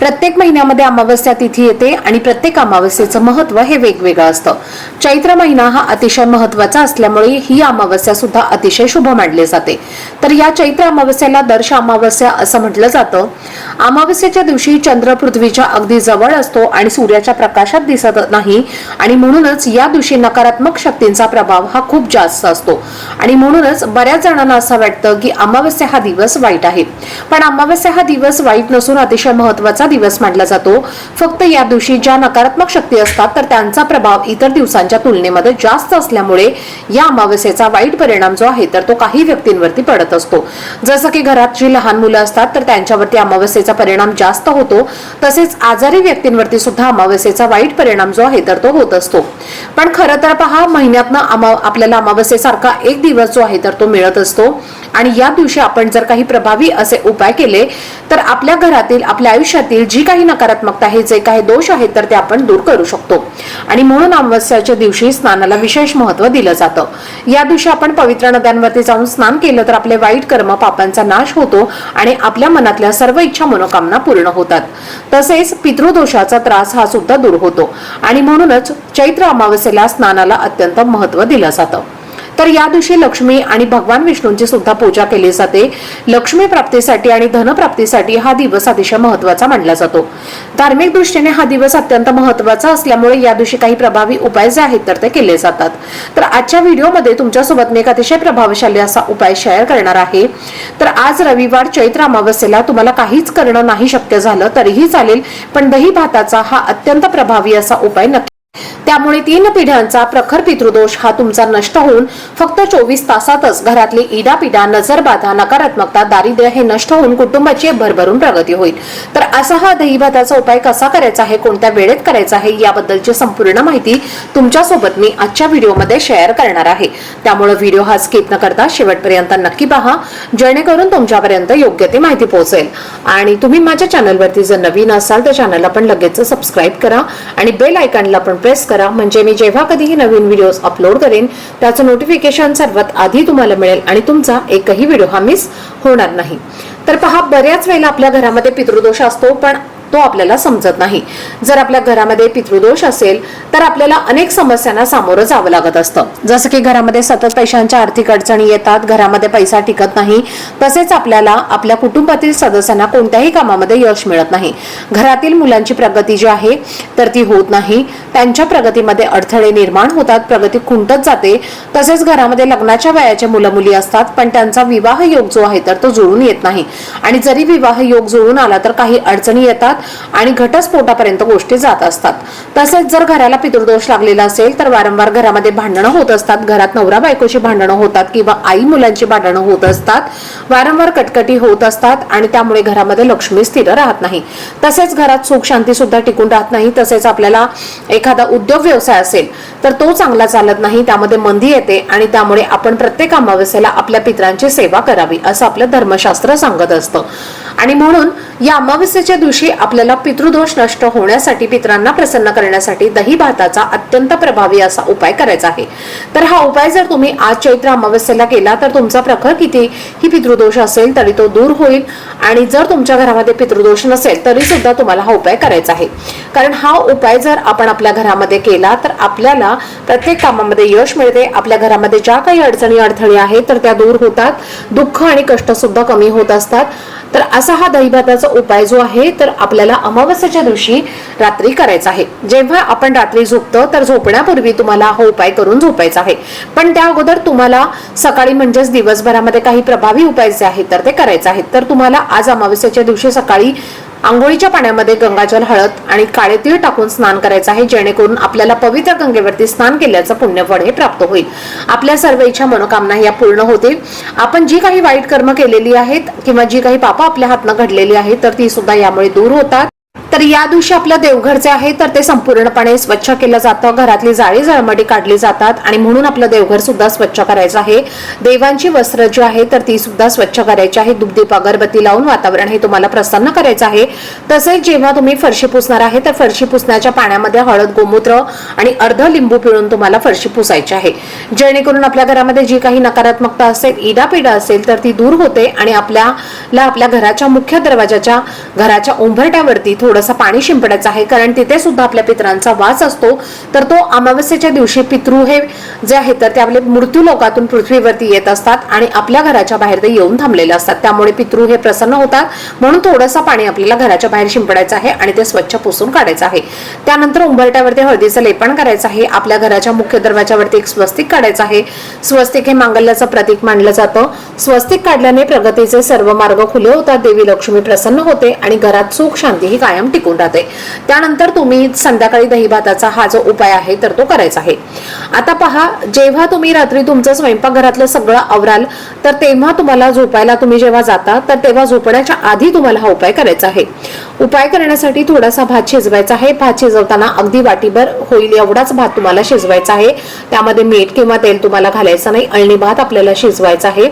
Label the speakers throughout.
Speaker 1: प्रत्येक महिन्यामध्ये अमावस्या तिथी येते आणि प्रत्येक अमावस्येचं महत्त्व हे वेगवेगळं असतं. चैत्र महिना हा अतिशय महत्त्वाचा असल्यामुळे ही अमावस्या सुद्धा अतिशय शुभ मानली जाते. तर या चैत्र अमावस्याला दर्श अमावस्या असं म्हटलं जातं. अमावस्येच्या दिवशी चंद्र पृथ्वीच्या अगदी जवळ असतो आणि सूर्याच्या प्रकाशात दिसत नाही आणि म्हणूनच या दिवशी नकारात्मक शक्तींचा प्रभाव हा खूप जास्त असतो. आणि म्हणूनच बऱ्याच जणांना असं वाटतं की अमावस्या हा दिवस वाईट आहे. पण अमावस्या हा दिवस वाईट नसून अतिशय महत्त्वाचा दिवस मानला जातो. फक्त या दिवशी ज्या नकारात्मक शक्ती असतात तर त्यांचा प्रभाव इतर दिवसांच्या तुलनेमध्ये जास्त असल्यामुळे या अमावस्येचा वाईट परिणाम जो आहे तर तो काही व्यक्तींवरती पडत असतो. जसं की घरात जी लहान मुलं असतात तर त्यांच्यावरती अमावस्येचा परिणाम जास्त होतो. तसेच आजारी व्यक्तींवरती सुद्धा अमावस्येचा वाईट परिणाम जो आहे तर तो होत असतो. पण खरं तर पहा महिन्यातनं आपल्याला अमावस्येसारखा एक दिवस जो आहे तर तो मिळत असतो. आणि या दिवशी आपण जर काही प्रभावी असे उपाय केले तर आपल्या घरातील आपल्या आयुष्यातील जी काही नकारात्मकता आहे जे काही दोष आहेत तर ते आपण दूर करू शकतो. आणि म्हणून अमावस्याच्या दिवशी स्नानाला विशेष महत्त्व दिलं जातं. या दिवशी आपण पवित्र नद्यांवरती जाऊन स्नान केलं तर आपले वाईट कर्म पापांचा नाश होतो आणि आपल्या मनातल्या सर्व इच्छा मनोकामना पूर्ण होतात. तसेच पितृदोषाचा त्रास हा सुद्धा दूर होतो. आणि म्हणूनच चैत्र अमावस्येला स्नानाला अत्यंत महत्त्व दिलं जातं. तर या दिवशी लक्ष्मी आणि भगवान विष्णूंची सुद्धा पूजा केली जाते. लक्ष्मी प्राप्तीसाठी आणि धनप्राप्तीसाठी हा दिवस अतिशय महत्त्वाचा मानला जातो. धार्मिक दृष्टीने हा दिवस अत्यंत महत्त्वाचा असल्यामुळे या दिवशी काही प्रभावी उपाय जे आहेत तर ते केले जातात. तर आजच्या व्हिडिओमध्ये तुमच्यासोबत मी एक अतिशय प्रभावशाली असा उपाय शेअर करणार आहे. तर आज रविवार चैत्र अमावस्येला तुम्हाला काहीच करणं नाही शक्य झालं तरीही चालेल पण दही भाताचा हा अत्यंत प्रभावी असा उपाय नक्की त्यामुळे तीन पिढ्यांचा प्रखर पितृदोष हा तुमचा नष्ट होऊन फक्त चोवीस तासातच घरातली इडापिडा नजरबाधा नकारात्मकता दारिद्र्य हे नष्ट होऊन कुटुंबाची भरभरून प्रगती होईल. तर असा हा दहीभाताचा उपाय कसा करायचा आहे कोणत्या वेळेत करायचा आहे याबद्दलची संपूर्ण माहिती तुमच्यासोबत मी आजच्या व्हिडिओमध्ये शेअर करणार आहे. त्यामुळे व्हिडिओ हा स्किप न करता शेवटपर्यंत नक्की पहा जेणेकरून तुमच्यापर्यंत योग्य ती माहिती पोहोचेल. आणि तुम्ही माझ्या चॅनलवरती जर नवीन असाल तर चॅनलला पण लगेच सबस्क्राईब करा आणि बेल आयकॉनला पण प्रेस करा. म्हणजे मी जेव्हा कधीही नवीन व्हिडिओज अपलोड करेन त्याचं नोटिफिकेशन सर्वात आधी तुम्हाला मिळेल आणि तुमचा एकही व्हिडिओ हा मिस होणार नाही. तर पहा बऱ्याच वेळेला आपल्या घरामध्ये पितृदोष असतो पण तो आपल्याला समजत नाही. जर आपल्या घरामध्ये पितृदोष असेल तर आपल्याला अनेक समस्यांना सामोरं जावं लागत असतं. जसं की घरामध्ये सतत पैशांच्या आर्थिक अडचणी येतात घरामध्ये पैसा टिकत नाही तसेच आपल्याला आपल्या कुटुंबातील सदस्यांना कोणत्याही कामामध्ये यश मिळत नाही. घरातील मुलांची प्रगती जी आहे तर ती होत नाही. त्यांच्या प्रगतीमध्ये अडथळे निर्माण होतात प्रगती खुंटत जाते. तसेच घरामध्ये लग्नाच्या वयाचे मुलं मुली असतात पण त्यांचा विवाह योग जो आहे तर तो जुळून येत नाही. आणि जरी विवाह योग जुळून आला तर काही अडचणी येतात आणि घटस्फोटापर्यंत गोष्टी जात असतात. तसेच जर घराला पितृदोष लागलेला असेल तर वारंवार घरामध्ये भांडणं होत असतात. घरात नवरा बायकोची भांडणं होतात किंवा आई मुलांची भांडणं होत असतात. वारंवार कटकटी होत असतात आणि त्यामुळे घरामध्ये लक्ष्मी स्थिर राहत नाही. तसेच घरात सुख शांती सुद्धा टिकून राहत नाही. तसेच आपल्याला एखादा उद्योग व्यवसाय असेल तर तो चांगला चालत नाही. त्यामध्ये मंदी येते आणि त्यामुळे आपण प्रत्येक अमावस्येला आपल्या पित्रांची सेवा करावी असं आपलं धर्मशास्त्र सांगत असतं. आणि म्हणून या अमावस्येच्या दिवशी आपल्याला पितृदोष नष्ट होण्यासाठी पित्रांना प्रसन्न करण्यासाठी दही भाताचा अत्यंत प्रभावी असा उपाय करायचा आहे. तर हा उपाय जर तुम्ही आज चैत्र अमावस्येला केला तर तुमचा प्रखर किती ही पितृदोष असेल तरी तो दूर होईल. आणि जर तुमच्या घरामध्ये पितृदोष नसेल तरी सुद्धा तुम्हाला हा उपाय करायचा आहे. कारण हा उपाय जर आपण आपल्या घरामध्ये केला तर आपल्याला प्रत्येक कामामध्ये यश मिळते. आपल्या घरामध्ये ज्या काही अडचणी अडथळी आहेत तर त्या दूर होतात. दुःख आणि कष्ट सुद्धा कमी होत असतात. तर असा हा दहीभाताचा उपाय जो आहे तर आपल्याला अमावस्याच्या दिवशी रात्री करायचा आहे. जेव्हा आपण रात्री झोपतो तर झोपण्यापूर्वी तुम्हाला हा उपाय करून झोपायचा आहे. पण त्या अगोदर तुम्हाला सकाळी म्हणजेच दिवसभरामध्ये काही प्रभावी उपाय जे आहेत तर ते करायचे आहेत. तर तुम्हाला आज अमावस्याच्या दिवशी सकाळी आंघोळीच्या पाण्यामध्ये गंगाजल हळद आणि काळे तीळ टाकून स्नान करायचं आहे जेणेकरून आपल्याला पवित्र गंगेवरती स्नान केल्याचं पुण्यफळ हे प्राप्त होईल. आपल्या सर्व इच्छा मनोकामना या पूर्ण होतील. आपण जी काही वाईट कर्म केलेली आहेत किंवा जी काही पापं आपल्या हातनं घडलेली आहेत तर ती सुद्धा यामुळे दूर होतात. तर या दिवशी आपलं देवघर जे आहे तर ते संपूर्णपणे स्वच्छ केलं जातं. घरातली जाळी जळमडी काढली जातात आणि म्हणून आपलं देवघर सुद्धा स्वच्छ करायचं आहे. देवांची वस्त्र जी आहे तर ती सुद्धा स्वच्छ करायची आहे. दुग्धीप अगरबत्ती लावून वातावरण हे तुम्हाला प्रसन्न करायचं आहे. तसेच जेव्हा तुम्ही फरशी पुसणार आहे तर फरशी पुसण्याच्या पाण्यामध्ये हळद गोमूत्र आणि अर्ध लिंबू पिळून तुम्हाला फरशी पुसायची आहे. जेणेकरून आपल्या घरामध्ये जी काही नकारात्मकता असेल इडापिडा असेल तर ती दूर होते आणि आपल्याला आपल्या घराच्या मुख्य दरवाजाच्या घराच्या उंबरट्यावरती थोडासा पाणी शिंपडायचं आहे. कारण तिथे सुद्धा आपल्या पितरांचा वास असतो. तर तो अमावस्येच्या दिवशी पितृ हे जे आहे तर ते आपले मृत्यू लोकातून पृथ्वीवरती येत असतात आणि आपल्या घराच्या बाहेर ते येऊन थांबलेले असतात. त्यामुळे पितृ हे प्रसन्न होतात. म्हणून थोडंसं पाणी आपल्याला घराच्या बाहेर शिंपडायचं आहे आणि ते स्वच्छ पुसून काढायचं आहे. त्यानंतर उंबरट्यावरती हळदीचं लेपन करायचं आहे. आपल्या घराच्या मुख्य दरवाजावरती एक स्वस्तिक काढायचं आहे. स्वस्तिक हे मांगल्याचं प्रतीक मानलं जातं. स्वस्तिक काढल्याने प्रगतीचे सर्व मार्ग खुले होतात. देवी लक्ष्मी प्रसन्न होते आणि घरात सुख शांती ही कायम टिकून राहते. त्यानंतर तुम्ही संध्याकाळी दही भाताचा हा जो उपाय आहे तर तो करायचा आहे. आता पहा जेव्हा तुम्ही रात्री तुमचं स्वयंपाकघरातलं सगळं आवराल तर तेव्हा तुम्हाला झोपायला तुम्ही जेव्हा जाता तर तेव्हा झोपण्याच्या आधी तुम्हाला हा उपाय करायचा आहे. उपाय करण्यासाठी थोडासा भात शिजवायचा आहे. भात शिजवताना अगदी वाटीभर होईल एवढाच भात तुम्हाला शिजवायचा आहे. त्यामध्ये मीठ किंवा तेल तुम्हाला घालायचं नाही. अळणी भात आपल्याला शिजवायचा आहे.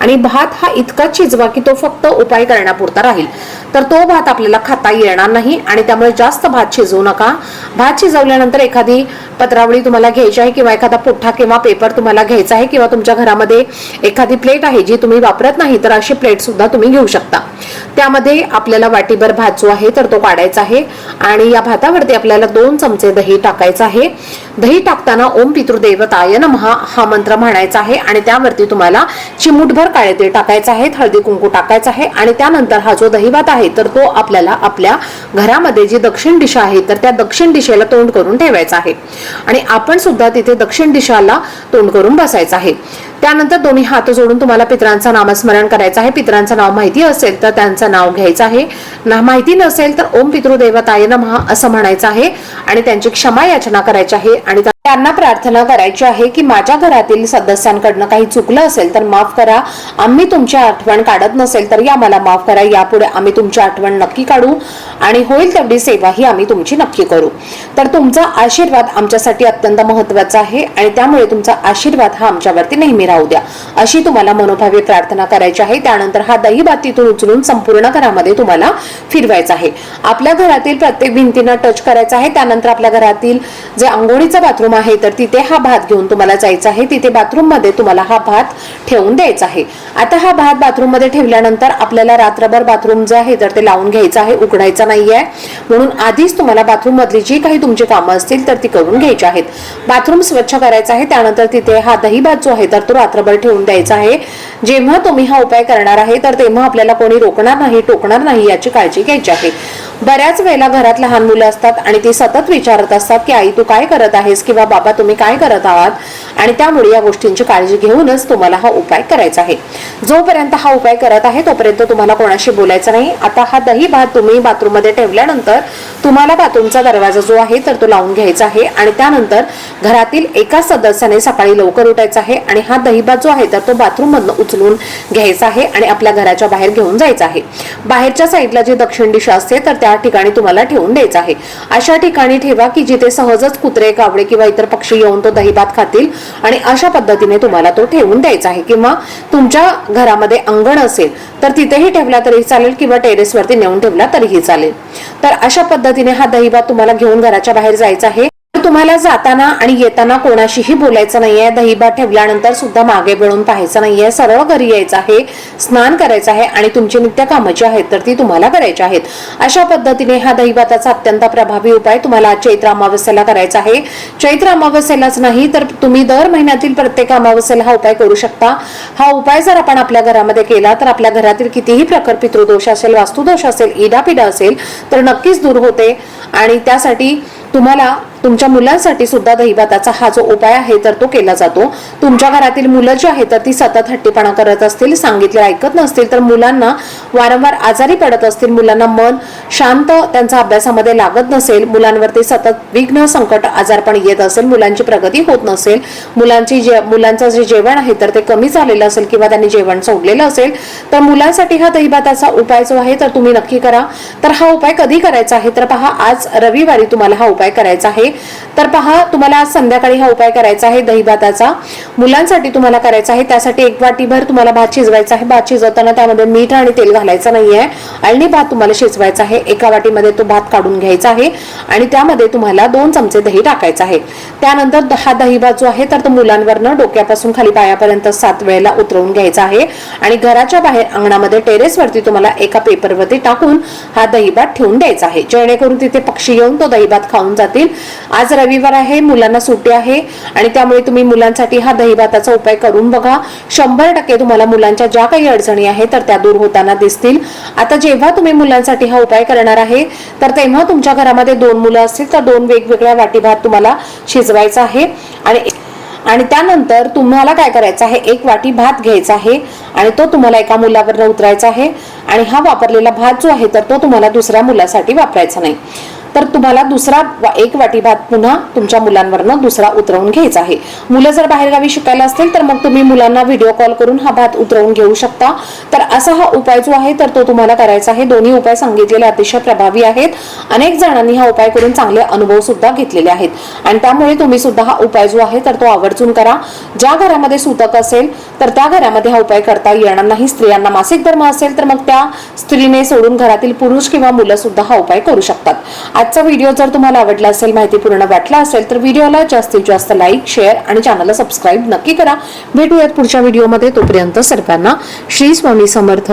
Speaker 1: आणि भात हा इतकाच शिजवा की तो फक्त उपाय करण्यापुरता राहील. तर तो भात आपल्याला खाता येणार नाही आणि त्यामुळे जास्त भात शिजवू नका. भात शिजवल्यानंतर एखादी पत्रावळी तुम्हाला घ्यायची आहे किंवा एखादा पुठ्ठा किंवा पेपर तुम्हाला घ्यायचा आहे किंवा तुमच्या घरामध्ये एखादी प्लेट आहे जी तुम्ही वापरत नाही तर अशी प्लेट सुद्धा तुम्ही घेऊ शकता. त्यामध्ये आपल्याला वाटीभर भात जो आहे तर तो काढायचा आहे. आणि या भातावरती आपल्याला दोन चमचे दही टाकायचं आहे. दही टाकताना ओम पितृदेवताय नमः हा मंत्र म्हणायचा आहे. आणि त्यावरती तुम्हाला चिमूटभर काळे तेल टाकायचं आहे हळदी कुंकू टाकायचं आहे. आणि त्यानंतर हा जो दहीभात आहे तर तो आपल्याला आपल्या घरामध्ये जी दक्षिण दिशा आहे तर त्या दक्षिण दिशेला तोंड करून ठेवायचा आहे. आणि आपण सुद्धा तिथे दक्षिण दिशाला तोंड करून बसायचं आहे. त्यानंतर दोन्ही हात जोडून तुम्हाला पित्रांचं नामस्मरण करायचं आहे. पितरांचं नाव माहिती असेल तर त्यांचं नाव घ्यायचं आहे. ना माहिती नसेल तर ओम पितृदेवताय नमः असं म्हणायचं आहे. आणि त्यांची क्षमा याचना करायची आहे. आणि त्यांना प्रार्थना करायची आहे की माझ्या घरातील सदस्यांकडनं काही चुकलं असेल तर माफ करा. आम्ही तुमची आठवण काढत नसेल तर या मला माफ करा. यापुढे आम्ही तुमची आठवण नक्की काढू. आणि होईल तेवढी सेवा ही आम्ही तुमची नक्की करू. तर तुमचा आशीर्वाद आमच्यासाठी अत्यंत महत्त्वाचा आहे. आणि त्यामुळे तुमचा आशीर्वाद हा आमच्यावरती नेहमी राहू द्या. अशी तुम्हाला मनोभावे प्रार्थना करायची आहे. त्यानंतर हा दही भात तिथून उचलून संपूर्ण घरामध्ये तुम्हाला फिरवायचा आहे. आपल्या घरातील प्रत्येक भिंतींना टच करायचा आहे. त्यानंतर आपल्या घरातील जे आंघोळीचं बाथरूम आहे तर तिथे हा भात घेऊन तुम्हाला जायचा आहे. तिथे बाथरूममध्ये तुम्हाला हा भात ठेवून द्यायचा आहे. आता हा भात बाथरूममध्ये ठेवल्यानंतर आपल्याला रात्रभर बाथरूम जे आहे तर ते लावून घ्यायचं आहे. उघडायचा नाहीये. म्हणून आधीच तुम्हाला बाथरूम मधली जी काही तुमची कामं असतील तर ती करून घ्यायची आहेत. बाथरूम स्वच्छ करायचं आहे. त्यानंतर तिथे हा दही भात जो आहे तर तो रात्रभर ठेवून द्यायचा आहे. जेव्हा तुम्ही हा उपाय करणार आहे तर तेव्हा आपल्याला कोणी रोखणार नाही टोकणार नाही याची काळजी घ्यायची आहे. बऱ्याच वेळेला घरात लहान मुलं असतात आणि ती सतत विचारत असतात की आई तू काय करत आहेस? किंवा बाबा तुम्ही काय करत आहात? आणि त्यामुळे या गोष्टींची काळजी घेऊनच तुम्हाला हा उपाय करायचा आहे. जोपर्यंत हा उपाय करत आहे तोपर्यंत तुम्हाला कोणाशी बोलायचं नाही. आता हा दही भात तुम्ही बाथरूममध्ये ठेवल्यानंतर तुम्हाला बाथरूमचा दरवाजा जो आहे तर तो लावून घ्यायचा आहे आणि त्यानंतर घरातील एका सदस्याने सकाळी लवकर उठायचा आहे आणि हा दही भात जो आहे तर तो बाथरूम मधनं उचलून घ्यायचा आहे आणि आपल्या घराच्या बाहेर घेऊन जायचा आहे. बाहेरच्या साईडला जी दक्षिण दिशा असते तर त्या ठिकाणी तुम्हाला ठेवून द्यायचा आहे. अशा ठिकाणी ठेवा की जिथे सहजच कुत्रे कावडे किंवा इतर पक्षी येऊन तो दहीभात खातील आणि अशा पद्धतीने तुम्हाला तो ठेवून द्यायचा आहे. किंवा तुमच्या घरामध्ये अंगण असेल तर तिथेही ठेवला तरी चालेल किंवा टेरेसवरती नेऊन ठेवला तरीही चालेल. तर अशा पद्धतीने हा दहीभात तुम्हाला घेऊन घराच्या बाहेर जायचा आहे. तुम्हाला जाताना आणि येताना कोणाशीही बोलायचं नाहीये. दहीभात ठेवल्यानंतर सुद्धा मागे वळून पाहायचं नाहीये. सरळ घरी यायचं आहे स्नान करायचं आहे आणि तुमची नित्य कामं जी आहेत तर ती तुम्हाला करायची आहेत. अशा पद्धतीने हा दहीभाताचा अत्यंत प्रभावी उपाय तुम्हाला चैत्र अमावस्येला करायचा आहे. चैत्र अमावस्येलाच नाही तर तुम्ही दर महिन्यातील प्रत्येक अमावस्येला हा उपाय करू शकता. हा उपाय जर आपण आपल्या घरामध्ये केला तर आपल्या घरातील कितीही प्रकार पितृदोष असेल वास्तुदोष असेल इडापिडा असेल तर नक्कीच दूर होते. आणि त्यासाठी तुम्हाला तुमच्या मुलांसाठी सुद्धा दहीभाताचा हा जो उपाय आहे तर तो केला जातो. तुमच्या घरातील मुलं जी आहेत तर ती सतत हट्टीपणा करत असतील सांगितले ऐकत नसतील तर मुलांना वारंवार आजारी पडत असतील मुलांना मन शांत त्यांचा अभ्यासामध्ये लागत नसेल मुलांवरती सतत विघ्न संकट आजारपण येत असेल मुलांची प्रगती होत नसेल मुलांची जे मुलांचं जे जेवण आहे तर ते कमी झालेलं असेल किंवा त्यांनी जेवण सोडलेलं असेल तर मुलांसाठी हा दहीभाताचा उपाय जो आहे तर तुम्ही नक्की करा. तर हा उपाय कधी करायचा आहे तर पहा आज रविवारी तुम्हाला हा उपाय करायचा आहे. तर पहा तुम्हाला आज संध्याकाळी हा उपाय करायचा आहे दहीभाताचा. मुलांसाठी तुम्हाला करायचा आहे त्यासाठी एक वाटीभर तुम्हाला भात शिजवायचा आहे. भात शिजवताना त्यामध्ये मीठ आणि तेल घालायचं नाहीये. अळणी भात तुम्हाला शिजवायचा आहे. एका वाटीमध्ये तो भात काढून घ्यायचा आहे आणि त्यामध्ये तुम्हाला दोन चमचे दही टाकायचं आहे. त्यानंतर दहा हा दही भात जो आहे तर तो मुलांवरनं डोक्यापासून खाली पायापर्यंत सात वेळेला उतरवून घ्यायचा आहे. आणि घराच्या बाहेर अंगणामध्ये टेरेसवरती तुम्हाला एका पेपरवरती टाकून हा दहीभात ठेवून द्यायचा आहे. जेणेकरून तिथे पक्षी येऊन तो दहीभात खाऊन जातील. आज रविवार आहे मुलांना सुट्टी आहे आणि त्यामुळे तुम्ही मुलांसाठी हा दहीभाताचा उपाय करून बघा. शंभर टक्के तुम्हाला मुलांच्या ज्या काही अडचणी आहेत तर त्या दूर होताना दिसतील. आता जेव्हा तुम्ही मुलांसाठी हा उपाय करणार आहे तर तेव्हा तुमच्या घरामध्ये दोन मुलं असतील तर दोन वेगवेगळ्या वाटी भात तुम्हाला शिजवायचा आहे. आणि आणि त्यानंतर तुम्हाला काय करायचं आहे? एक वाटी भात घ्यायचा आहे आणि तो तुम्हाला एका मुलावर उतरायचा आहे. आणि हा वापरलेला भात जो आहे तर तो तुम्हाला दुसऱ्या मुलासाठी वापरायचा नाही. तर तुम्हाला दुसरा एक वाटी भात पुन्हा तुमच्या मुलांवरनं दुसरा उतरवून घ्यायचा आहे. मुलं जर बाहेरगावी शिकायला असतील तर मग तुम्ही मुलांना व्हिडिओ कॉल करून हा भात उतरवून घेऊ शकता. तर असा हा उपाय जो आहे तर तो तुम्हाला करायचा आहे. दोन्ही उपाय सांगितलेले अतिशय प्रभावी आहेत. अनेक जणांनी हा उपाय करून चांगले अनुभव सुद्धा घेतलेले आहेत. आणि त्यामुळे तुम्ही सुद्धा हा उपाय जो आहे तर तो आवर्जून करा. ज्या घरामध्ये सुतक असेल तर त्या घरामध्ये हा उपाय करता येणार नाही. स्त्रियांना मासिक धर्म असेल तर मग त्या स्त्रीने सोडून घरातील पुरुष किंवा मुलं सुद्धा हा उपाय करू शकतात. आजचा व्हिडिओ जर तुम्हाला आवडला असेल माहितीपूर्ण वाटला असेल तर व्हिडिओला जास्तीत जास्त लाईक शेअर आणि चॅनलला सबस्क्राईब नक्की करा. भेटूयात पुढच्या व्हिडिओमध्ये. तोपर्यंत सर्वांना श्री स्वामी समर्थ.